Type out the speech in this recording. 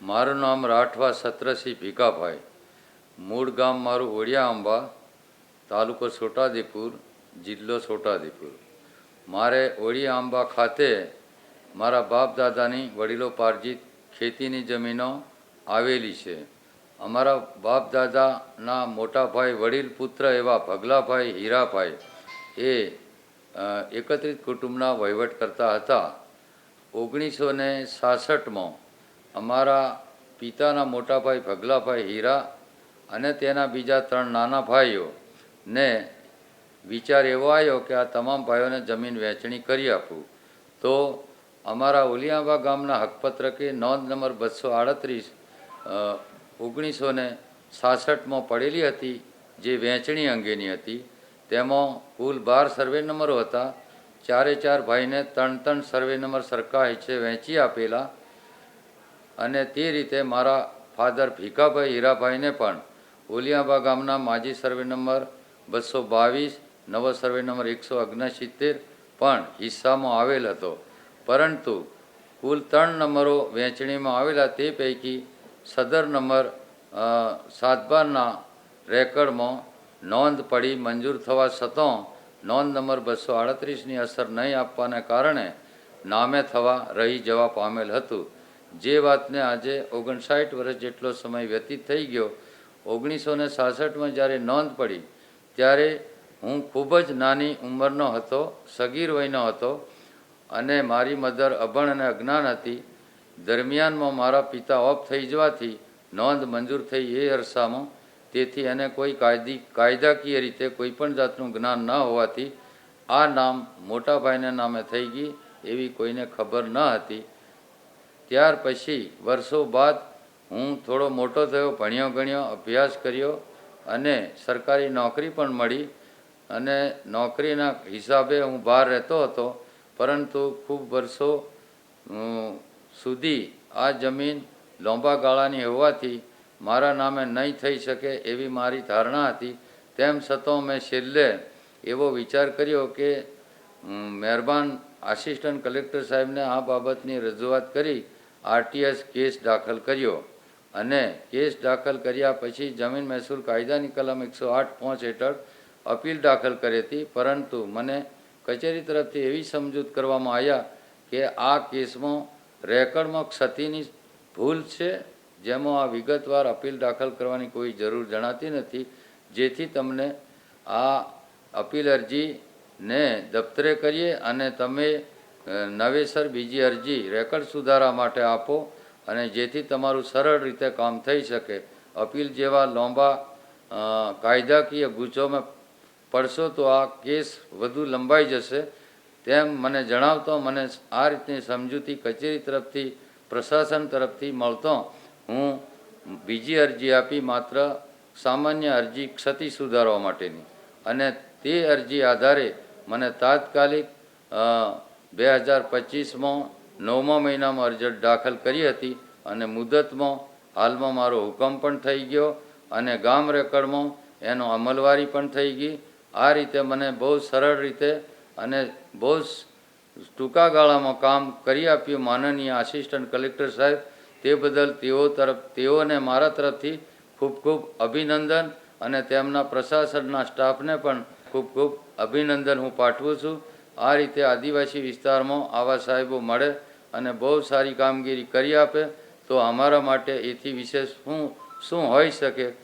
મારું નામ રાઠવા સત્રસિંહ ભીખાભાઈ. મૂળ ગામ મારું ઓડિયા આંબા, તાલુકો છોટાઉદેપુર, જિલ્લો છોટાઉદેપુર. મારે ઓડિયા આંબા ખાતે મારા બાપ દાદાની વડીલો પાર્જિત ખેતીની જમીનો આવેલી છે. અમારા બાપ દાદાના મોટાભાઈ વડીલ પુત્ર એવા ભગલાભાઈ, હીરાભાઈ એ એકત્રિત કુટુંબના વહીવટ કરતા હતા. ઓગણીસો ને સાસઠમાં અમારા પિતાના મોટા ભાઈ ભગલાભાઈ હીરા અને તેના બીજા ત્રણ નાના ભાઈઓ ને વિચાર એવો આવ્યો કે આ તમામ ભાઈઓને જમીન વહેંચણી કરી આપું. તો અમારા ઓલિયાબા ગામના હકપત્રકે નોંધ નંબર બસો આડત્રીસ ઓગણીસો ને સાસઠમાં પડેલી હતી જે વહેંચણી અંગેની હતી. તેમાં કુલ બાર સર્વે નંબરો હતા. ચારે ચાર ભાઈને ત્રણ ત્રણ સર્વે નંબર સરકાર હિસ્સે વહેંચી આપેલા. અને તે રીતે મારા ફાધર ભીખાભાઈ હીરાભાઈને પણ ઓલિયાબા ગામના માજી સર્વે નંબર બસો બાવીસ, નવો સર્વે નંબર એકસો ઓગણસિત્તેર પણ હિસ્સામાં આવેલ હતો. પરંતુ કુલ ત્રણ નંબરો વહેંચણીમાં આવેલા તે પૈકી સદર નંબર સાતબારના રેકર્ડમાં નોંધ પડી મંજૂર થવા છતાં નોંધ નંબર બસો આડત્રીસની અસર નહીં આપવાને કારણે નામે થવા રહી જવા પામેલ હતું. જે વાતને આજે ઓગણસાઠ વર્ષ જેટલો સમય વ્યતીત થઈ ગયો ઓગણીસો ને સાસઠમાં જ્યારે નોંધ પડી, ત્યારે હું ખૂબ જ નાની ઉંમરનો હતો, સગીર વયનો હતો અને મારી મધર અભણ અને અજ્ઞાન હતી. દરમિયાનમાં મારા પિતા ઓફ થઈ જવાથી નોંધ મંજૂર થઈ એ અરસામાં. તેથી એને કોઈ કાયદી, કાયદાકીય રીતે કોઈ પણ જાતનું જ્ઞાન ન હોવાથી આ નામ મોટાભાઈના નામે થઈ ગઈ એવી કોઈને ખબર ન હતી. ત્યાર પછી વર્ષો બાદ હું થોડો મોટો થયો, ભણ્યો, ગણ્યો, અભ્યાસ કર્યો અને સરકારી નોકરી પણ મળી અને નોકરીના હિસાબે હું બહાર રહેતો હતો. પરંતુ ખૂબ વર્ષો સુધી આ જમીન લાંબા ગાળાની હોવાથી મારા નામે નહીં થઈ શકે એવી મારી ધારણા હતી. તેમ છતાં મેં છેલ્લે એવો વિચાર કર્યો કે મહેરબાન આસિસ્ટન્ટ કલેક્ટર સાહેબને આ બાબતની રજૂઆત કરી આરટીએસ કેસ દાખલ કર્યો અને કેસ દાખલ કર્યા પછી જમીન મહેસૂલ કાયદાની કલમ એકસો આઠ પાંચ હેઠળ અપીલ દાખલ કરી હતી. પરંતુ મને કચેરી તરફથી એવી સમજૂત કરવામાં આવ્યા કે આ કેસમાં રેકર્ડમાં ક્ષતિની ભૂલ છે, જેમાં આ વિગતવાર અપીલ દાખલ કરવાની કોઈ જરૂર જણાતી નથી. જેથી તમને આ અપીલ અરજીને દફતરે કરીએ અને તમે નવેસર બીજી અરજી રેકર્ડ સુધારા માટે આપો અને જેથી તમારું સરળ રીતે કામ થઈ શકે. અપીલ જેવા લાંબા કાયદાકીય ગૂંચોમાં પડશો તો આ કેસ વધુ લંબાઈ જશે તેમ મને જણાવતો મને આ રીતની સમજૂતી કચેરી તરફથી, પ્રશાસન તરફથી મળતો હું બીજી અરજી આપી માત્ર સામાન્ય અરજી ક્ષતિ સુધારવા માટેની. અને તે અરજી આધારે મને તાત્કાલિક બે હજાર પચીસમાં નવમા મહિનામાં અરજી દાખલ કરી હતી અને મુદતમાં હાલમાં મારો હુકમ પણ થઈ ગયો અને ગામ રેકર્ડમાં એનો અમલવારી પણ થઈ ગઈ. આ રીતે મને બહુ સરળ રીતે અને બહુ ટૂંકા ગાળામાં કામ કરી આપ્યું માનનીય આસિસ્ટન્ટ કલેક્ટર સાહેબ. તે બદલ તેઓ તરફ, તેઓને મારા તરફથી ખૂબ ખૂબ અભિનંદન અને તેમના પ્રશાસનના સ્ટાફને પણ ખૂબ ખૂબ અભિનંદન હું પાઠવું છું. આ રીતે આદિવાસી વિસ્તારમાં આવા સાહેબો મળે અને બહુ સારી કામગીરી કરી આપે, તો અમારા માટે એથી વિશેષ શું શું હોઈ શકે?